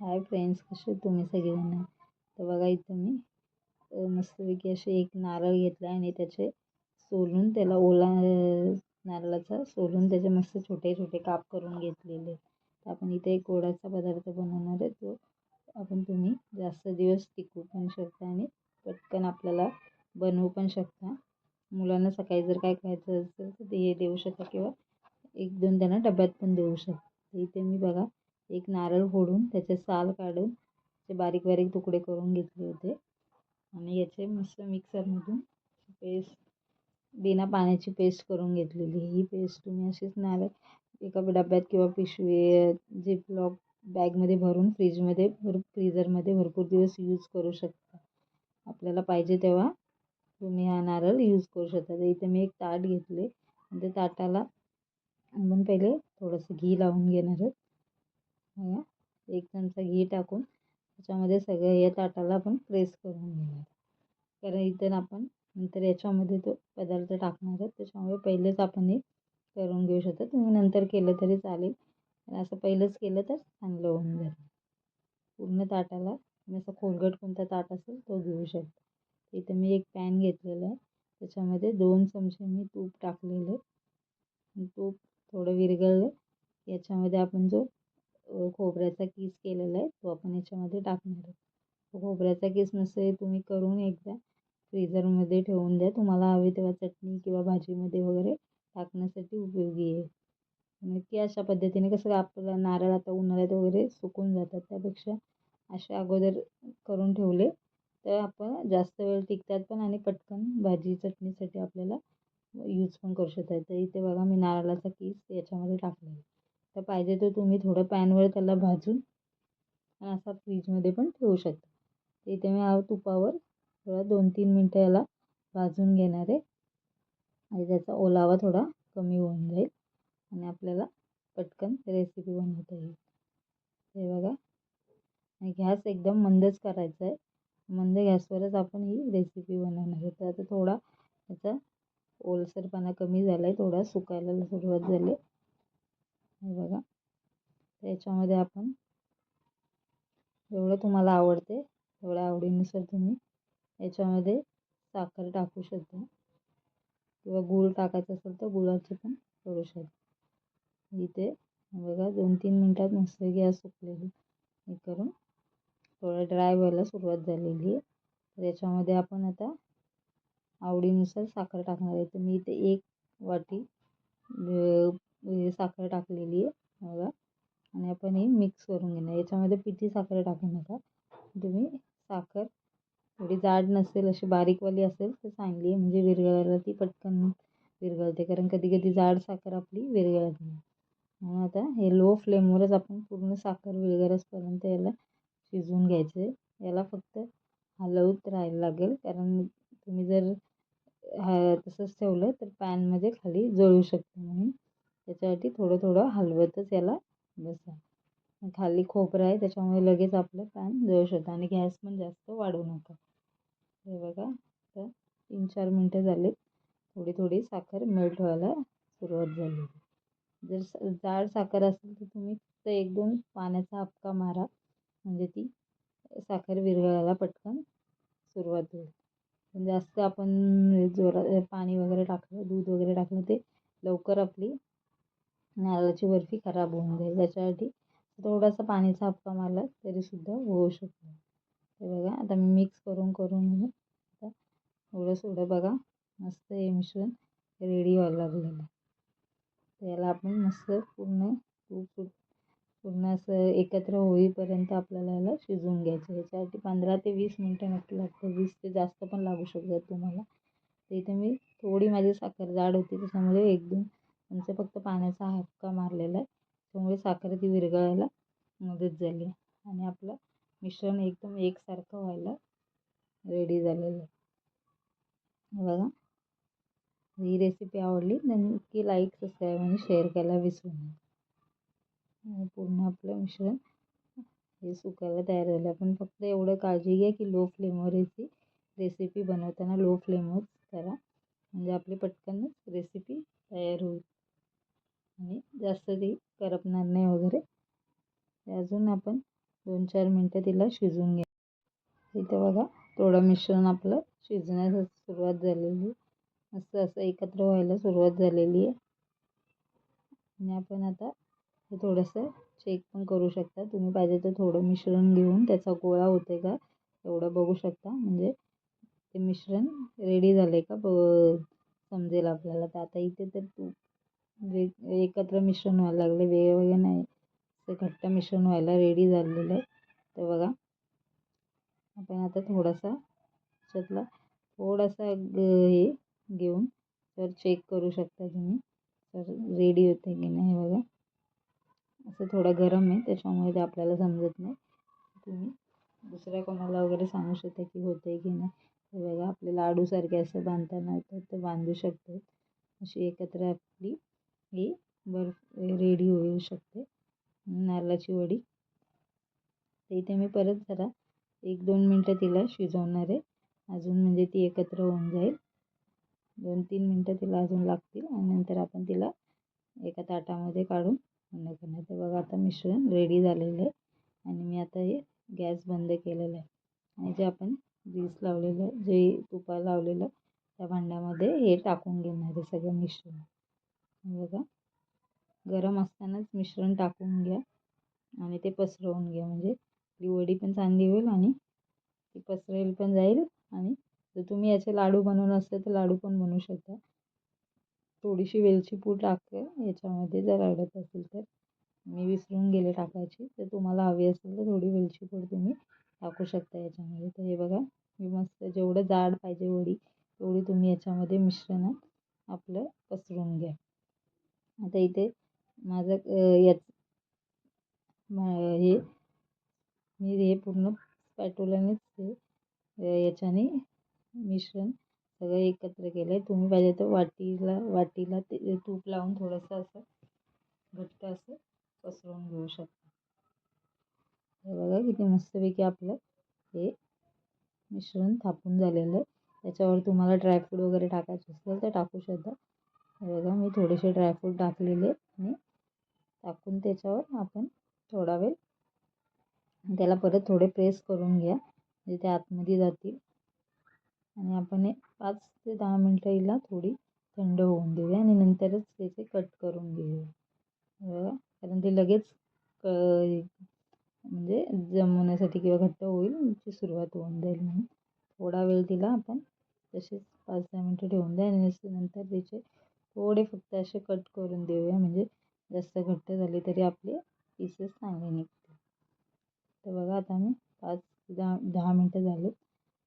Hi friends कसे तुम्ही सगळेजण? तर बघा इथं मी मस्तपैकी असे एक नारळ घेतला आणि त्याचे सोलून त्याला ओला नारळाचा सोलून त्याचे मस्त छोटे छोटे काप करून घेतलेले. तर आपण इथे एक गोडाचा पदार्थ बनवणार आहे तो आपण तुम्ही जास्त दिवस टिकू पण शकता आणि पटकन आपल्याला बनवू पण शकता. मुलांना सकाळी जर काय खायचं असेल तर ते हे देऊ शकता किंवा एक दोन त्यांना डब्यात पण देऊ शकता. इथे मी बघा एक नारळ फोडून त्याचे साल काढून ते बारीक बारीक तुकडे करून घेतले होते. आणि याचे मस्त मिक्सरमधून पेस्ट बिना पाण्याची पेस्ट करून घेतलेली. ही पेस्ट तुम्ही अशीच नारळ एका डब्यात किंवा पिशवी जिपलॉक बॅगमध्ये भरून फ्रीजमध्ये भर फ्रीझरमध्ये भरपूर दिवस यूज करू शकता. आपल्याला पाहिजे तेव्हा तुम्ही हा नारळ यूज करू शकता. तर इथे मी एक ताट घेतले. आणि त्या ताटाला आपण पहिले थोडंसं घी लावून घेणार आहोत. एक चमचा घी टाकून त्याच्यामध्ये सगळं या ताटाला आपण प्रेस करून घेणार. कारण इथं आपण नंतर याच्यामध्ये तो पदार्थ टाकणार आहे त्याच्यामुळे पहिलेच आपण हे करून घेऊ शकतो. तुम्ही नंतर केलं तरी चालेल. असं पहिलंच केलं तर चांगलं होऊन जाईल. पूर्ण ताटाला तुम्ही असं खोलगट कोणता ताट असेल तो घेऊ शकता. इथं मी एक पॅन घेतलेला आहे. त्याच्यामध्ये दोन चमचे मी तूप टाकलेलं तूप थोडं विरघळलं. याच्यामध्ये आपण जो खोबऱ्याचा किस केलेला आहे तो आपण याच्यामध्ये टाकणार आहे खोबऱ्याचा किस नसेल तुम्ही करून एकदा फ्रीझरमध्ये ठेवून द्या. तुम्हाला हवे तेव्हा चटणी किंवा भाजीमध्ये वगैरे टाकण्यासाठी उपयोगी आहे. नक्की अशा पद्धतीने कसं आपलं नारळ आता उन्हाळ्यात वगैरे सुकून जातात त्यापेक्षा असे अगोदर करून ठेवले तर आपण जास्त वेळ टिकतात पण आणि पटकन भाजी चटणीसाठी आपल्याला यूज पण करू शकतात. तर इथे बघा मी नारळाचा किस याच्यामध्ये टाकलेला तर पाहिजे तर तुम्ही थोडं पॅनवर त्याला भाजून असा फ्रीजमध्ये पण ठेवू शकता. इथे मी तुपावर थोडा दोन तीन मिनटं याला भाजून घेणार आहे. आणि त्याचा ओलावा थोडा कमी होऊन जाईल आणि आपल्याला पटकन रेसिपी बनवता येईल. हे बघा. आणि गॅस एकदम मंदच करायचा आहे. मंद गॅसवरच आपण ही रेसिपी बनवणार आहे. तर आता थोडा त्याचा ओलसरपणा कमी झाला आहे थोडा सुकायला सुरुवात झाली. हे बघा. त्याच्यामध्ये आपण जेवढं तुम्हाला आवडते तेवढ्या आवडीनुसार तुम्ही याच्यामध्ये साखर टाकू शकता. किंवा गूळ टाकायचं असेल तर गुळाचं पण करू शकता. इथे बघा दोन तीन मिनटात मस्त गॅस सुकलेली हे करून थोडं ड्राय व्हायला सुरुवात झालेली आहे. त्याच्यामध्ये आपण आता आवडीनुसार साखर टाकणार आहे. तर मी इथे एक वाटी साखर टाकलेली आहे बघा. आणि आपण हे मिक्स करून घेणार. याच्यामध्ये पिठी साखर टाकू नका. तुम्ही साखर थोडी जाड नसेल अशी बारीकवाली असेल तर चांगली आहे. म्हणजे विरघळायला ती पटकन विरघळते. कारण कधी कधी जाड साखर आपली विरघळत नाही. म्हणून आता हे लो फ्लेमवरच आपण पूर्ण साखर विरघळसपर्यंत याला शिजवून घ्यायचं. आहे याला फक्त हलवत राहायला लागेल. कारण तुम्ही जर हा तसंच ठेवलं तर पॅनमध्ये खाली जळू शकतं म्हणून. त्याच्यासाठी थोडं थोडं हलवतच याला बसा. खाली खोबरं आहे त्याच्यामुळे लगेच आपलं पॅन जळू शकतं आणि गॅस पण जास्त वाढवू नका. हे बघा तर तीन चार मिनटं झालेत. थोडी थोडी साखर मेल्ट व्हायला सुरुवात झाली. जर जाड साखर असेल तर तुम्ही फक्त एक दोन पाण्याचा हपका मारा. म्हणजे ती साखर विरघळायला पटकन सुरुवात होईल. जास्त आपण जोरात पाणी वगैरे टाकलं दूध वगैरे टाकलं ते लवकर आपली नारळाची बर्फी खराब होऊन जाईल. त्याच्यासाठी थोडासा पाणीचा हपका मारला तरीसुद्धा होऊ शकतो हे बघा आता मी मिक्स करून करून आता थोडं थोडं बघा. मस्त हे मिश्रण रेडी व्हायला लागलेलं. आहे याला आपण मस्त पूर्ण तूप पूर्ण असं एकत्र होईपर्यंत आपल्याला याला शिजवून घ्यायचं. याच्यासाठी पंधरा ते वीस मिनटं नक्की लागतं वीस ते जास्त पण लागू शकतात तुम्हाला. तर इथे मी थोडी माझी साखर जाड होती त्याच्यामुळे एक दोन आमचं फक्त पाण्याचा हपका मारलेला आहे. त्यामुळे साखर ती विरघळायला मदत झाली आणि आपलं मिश्रण एकदम एकसारखं व्हायला रेडी झालेलं आहे. बघा. ही रेसिपी आवडली नक्की लाईक सबस्क्राईब आणि शेअर करायला विसरू नका. पूर्ण आपलं मिश्रण हे सुकायला तयार झालं. आपण फक्त एवढं काळजी घ्या की लो फ्लेमवर याची रेसिपी बनवताना लो फ्लेमवर करा. म्हणजे आपली पटकनच रेसिपी तयार होईल. आणि जास्त ती करपणार नाही वगैरे. अजून आपण दोन चार मिनटं तिला शिजवून घ्या इथे बघा थोडं मिश्रण आपलं शिजण्यास सुरुवात झालेली मस्त असं एकत्र व्हायला सुरुवात झालेली आहे. आणि आपण आता हे थोडंसं चेक पण करू शकता. तुम्ही पाहिजे तर थोडं मिश्रण घेऊन त्याचा गोळा होते का एवढं बघू शकता. म्हणजे ते मिश्रण रेडी झालं आहे का ब समजेल आपल्याला. तर आता इथे तर तू एकत्र मिश्रण व्हायला लागले वेगवेगळे नाही. ते घट्ट मिश्रण व्हायला रेडी झालेलं आहे. तर बघा, आपण आता थोडासा त्यातला थोडासा हे घेऊन तर चेक करू शकता तुम्ही. तर रेडी होते की नाही बघा. असं थोडं गरम आहे, त्याच्यामुळे ते आपल्याला समजत नाही. तुम्ही दुसऱ्या कोणाला वगैरे सांगू शकता की होते की नाही. हे बघा, आपले लाडूसारखे असं बांधताना येतं ते बांधू शकते अशी एकत्र आपली ही बर्फ रेडी होऊ शकते. नारळाची वडी. तर इथे मी परत जरा एक दोन मिनटं तिला शिजवणार आहे. अजून म्हणजे ती एकत्र होऊन जाईल. दोन तीन मिनटं तिला अजून लागतील आणि नंतर आपण तिला एका ताटामध्ये काढून बंद करणार. तर बघा आता मिश्रण रेडी झालेलं आहे आणि मी आता हे गॅस बंद केलेलं आहे. आणि जे आपण ग्रीस लावलेलं जे तुपा लावलेलं त्या भांड्यामध्ये हे टाकून घेणार आहे सगळं मिश्रण. बघा. गरम असतानाच मिश्रण टाकून घ्या आणि ते पसरवून घ्या. म्हणजे ती वडी पण चांगली होईल आणि ती पसरेल पण जाईल आणि जर तुम्ही याचे लाडू बनवून असते तर लाडू पण बनवू शकता. थोडीशी वेलची पूड टाकते. याच्यामध्ये जर आवडत असेल तर मी विसरून गेले टाकायची. तर तुम्हाला हवी असेल तर थोडी वेलची पूड तुम्ही टाकू शकता याच्यामध्ये. तर हे बघा मी मस्त जेवढं जाड पाहिजे वडी तेवढी तुम्ही याच्यामध्ये मिश्रणात आपलं पसरून घ्या. आता इथे माझं याच हे मी हे पूर्ण स्पॅटोलानेच हे याच्याने मिश्रण सगळं एकत्र केलं आहे तुम्ही पाहिजे तर वाटीला वाटीला ते तूप लावून थोडंसं असं घट्ट असं पसरवून घेऊ शकता. हे बघा किती मस्तपैकी आपलं हे मिश्रण थापून झालेलं आहे. त्याच्यावर तुम्हाला ड्रायफ्रूट वगैरे टाकायचे असेल तर टाकू शकता. बघा मी थोडेसे ड्रायफ्रूट टाकलेले आणि टाकून त्याच्यावर आपण थोडा वेळ त्याला परत थोडे प्रेस करून घ्या म्हणजे ते आतमध्ये जातील. आणि आपण हे पाच ते दहा मिनटं हिला थोडी थंड होऊन देऊया आणि नंतरच त्याचे कट करून घेऊया. बघा कारण ते लगेच क म्हणजे जमवण्यासाठी किंवा घट्ट होईल ची सुरुवात होऊन जाईल म्हणून. थोडा वेळ तिला आपण तसेच पाच दहा मिनटं ठेवून द्या आणि नंतर त्याचे थोडे फक्त असे कट करून देऊया. म्हणजे जास्त घट्ट झाले तरी आपले पीसेस चांगले निघतील. तर बघा आता मी पाच दहा दहा मिनटं झाले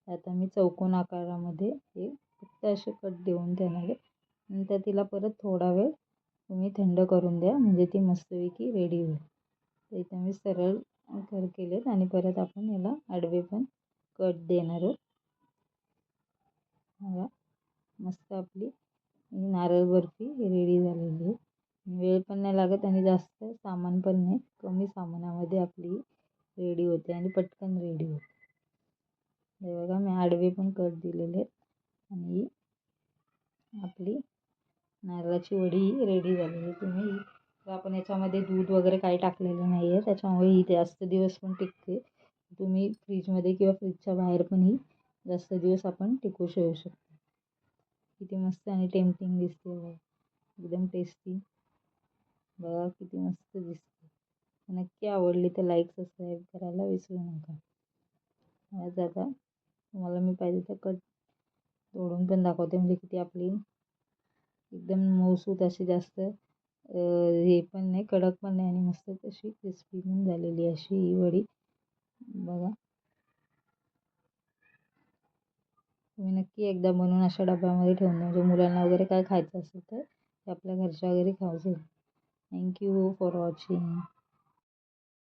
आता मी चौकोन आकारामध्ये हे फक्त असे कट देऊन देणार आहे. नंतर तिला परत थोडा वेळ तुम्ही थंड करून द्या. म्हणजे ती मस्तपैकी रेडी होईल. तर इथं मी सरळ कर केलेत आणि परत आपण याला आडवे पण कट देणार आहोत. बघा मस्त आपली नारळ बर्फी रेडी झालेली आहे वेळ पण नाही लागत आणि जास्त सामान पण नाही. कमी सामानामध्ये आपली रेडी होते आणि पटकन रेडी होते. हे बघा मी आडवे पण कट दिलेले आहेत. आणि आपली नारळाची वडी रेडी झालेली तुम्ही आपण याच्यामध्ये दूध वगैरे काही टाकलेलं नाही आहे त्याच्यामुळे ही जास्त दिवस पण टिकते. तुम्ही फ्रीजमध्ये किंवा फ्रीजच्या बाहेर पण ही जास्त दिवस आपण टिकू शकू शकतो. किती मस्त आणि टेम्पटिंग दिसते एकदम टेस्टी बघा किती मस्त दिसते. नक्की आवडली तर लाईक सबस्क्राईब करायला विसरू नका. आज आता तुम्हाला मी पाहिजे तर कट तोडून पण दाखवते. म्हणजे किती आपली एकदम मऊसूत अशी जास्त हे पण नाही कडक पण नाही आणि मस्त तशी क्रिस्पी पण झालेली अशी ही वडी. बघा. तुम्ही नक्की एकदा बनवून अशा डब्यामध्ये ठेवून द्या. म्हणजे मुलांना वगैरे काय खायचं असेल तर ते आपल्या घरच्या वगैरे खाऊ थँक्यू फॉर वॉचिंग